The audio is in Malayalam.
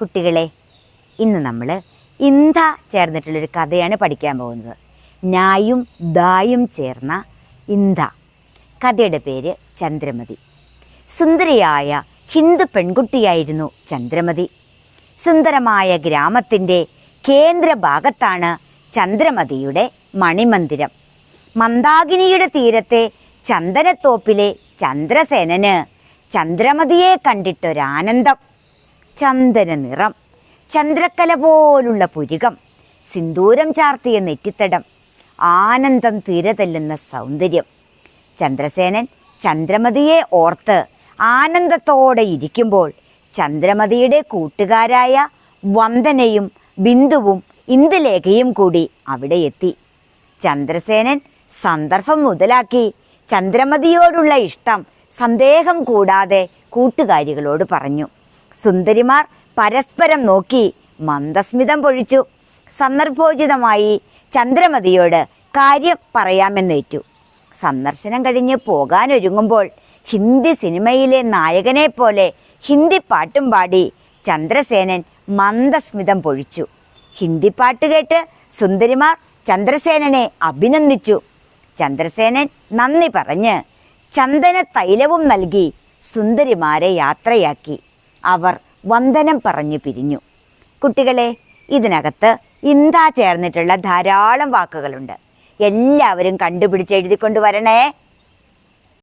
കുട്ടികളെ ഇന്ന് നമ്മൾ ഇന്ത ചേർന്നിട്ടുള്ളൊരു കഥയാണ് പഠിക്കാൻ പോകുന്നത്. ഞായും ദായും ചേർന്ന ഇന്ത. കഥയുടെ പേര് ചന്ദ്രമതി. സുന്ദരിയായ ഹിന്ദു പെൺകുട്ടിയായിരുന്നു ചന്ദ്രമതി. സുന്ദരമായ ഗ്രാമത്തിന്റെ കേന്ദ്രഭാഗത്താണ് ചന്ദ്രമതിയുടെ മണിമന്ദിരം. മന്ദാകിനിയുടെ തീരത്തെ ചന്ദനത്തോപ്പിലെ ചന്ദ്രസേനന് ചന്ദ്രമതിയെ കണ്ടിട്ടൊരാനന്ദം. ചന്ദന നിറം ചന്ദ്രക്കല പോലുള്ള പുരികം സിന്ദൂരം ചാർത്തിയ നെറ്റിത്തടം ആനന്ദം തിരതെല്ലുന്ന സൗന്ദര്യം. ചന്ദ്രസേനൻ ചന്ദ്രമതിയെ ഓർത്ത് ആനന്ദത്തോടെ ഇരിക്കുമ്പോൾ ചന്ദ്രമതിയുടെ കൂട്ടുകാരായ വന്ദനയും ബിന്ദുവും ഇന്ദുലേഖയും കൂടി അവിടെ എത്തി. ചന്ദ്രസേനൻ സന്ദർഭം മുതലാക്കി ചന്ദ്രമതിയോടുള്ള ഇഷ്ടം സന്ദേഹം കൂടാതെ കൂട്ടുകാരികളോട് പറഞ്ഞു. സുന്ദരിമാർ പരസ്പരം നോക്കി മന്ദസ്മിതം പൊഴിച്ചു. സന്ദർഭോചിതമായി ചന്ദ്രമതിയോട് കാര്യം പറയാമെന്നേറ്റു. സന്ദർശനം കഴിഞ്ഞ് പോകാനൊരുങ്ങുമ്പോൾ ഹിന്ദി സിനിമയിലെ നായകനെ പോലെ ഹിന്ദി പാട്ടും പാടി ചന്ദ്രസേനൻ മന്ദസ്മിതം പൊഴിച്ചു. ഹിന്ദി പാട്ട് കേട്ട് സുന്ദരിമാർ ചന്ദ്രസേനനെ അഭിനന്ദിച്ചു. ചന്ദ്രസേനൻ നന്ദി പറഞ്ഞ് ചന്ദന തൈലവും നൽകി സുന്ദരിമാരെ യാത്രയാക്കി. അവർ വന്ദനം പറഞ്ഞു പിരിഞ്ഞു. കുട്ടികളെ ഇതിനകത്ത് ഇന്താ ചേർന്നിട്ടുള്ള ധാരാളം വാക്കുകളുണ്ട്. എല്ലാവരും കണ്ടുപിടിച്ച് എഴുതിക്കൊണ്ട് വരണേ.